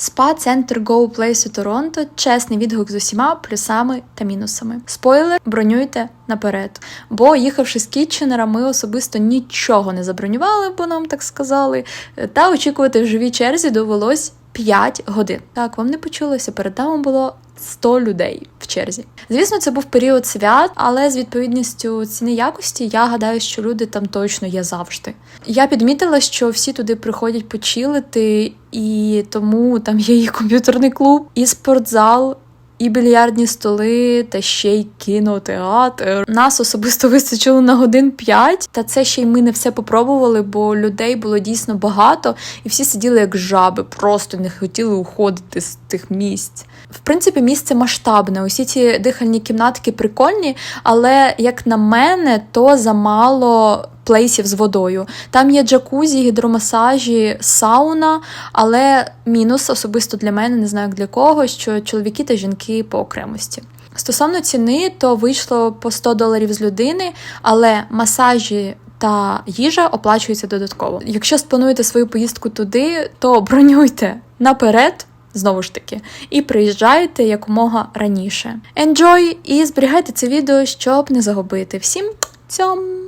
Спа-центр Go Place у Торонто чесний відгук з усіма плюсами та мінусами. Спойлер, бронюйте наперед. Бо їхавши з Кітченера, ми особисто нічого не забронювали, бо нам так сказали. Та очікувати в живій черзі довелось 5 годин. Так, вам не почулося, перед нами було 100 людей черзі. Звісно, це був період свят, але з відповідністю ціни якості я гадаю, що люди там точно є завжди. Я підмітила, що всі туди приходять почилити, і тому там є і комп'ютерний клуб, і спортзал. І більярдні столи, та ще й кінотеатр. Нас особисто вистачило на годин 5, та це ще й ми не все попробували, бо людей було дійсно багато, і всі сиділи як жаби, просто не хотіли уходити з тих місць. В принципі, місце масштабне. Усі ці дихальні кімнатки прикольні, але як на мене, то замало плейсів з водою. Там є джакузі, гідромасажі, сауна, але мінус особисто для мене, не знаю як для кого, що чоловіки та жінки по окремості. Стосовно ціни, то вийшло по 100 доларів з людини, але масажі. Та їжа оплачується додатково. Якщо сплануєте свою поїздку туди, то бронюйте наперед, знову ж таки, і приїжджайте якомога раніше. Enjoy і зберігайте це відео, щоб не загубити. Всім цьом!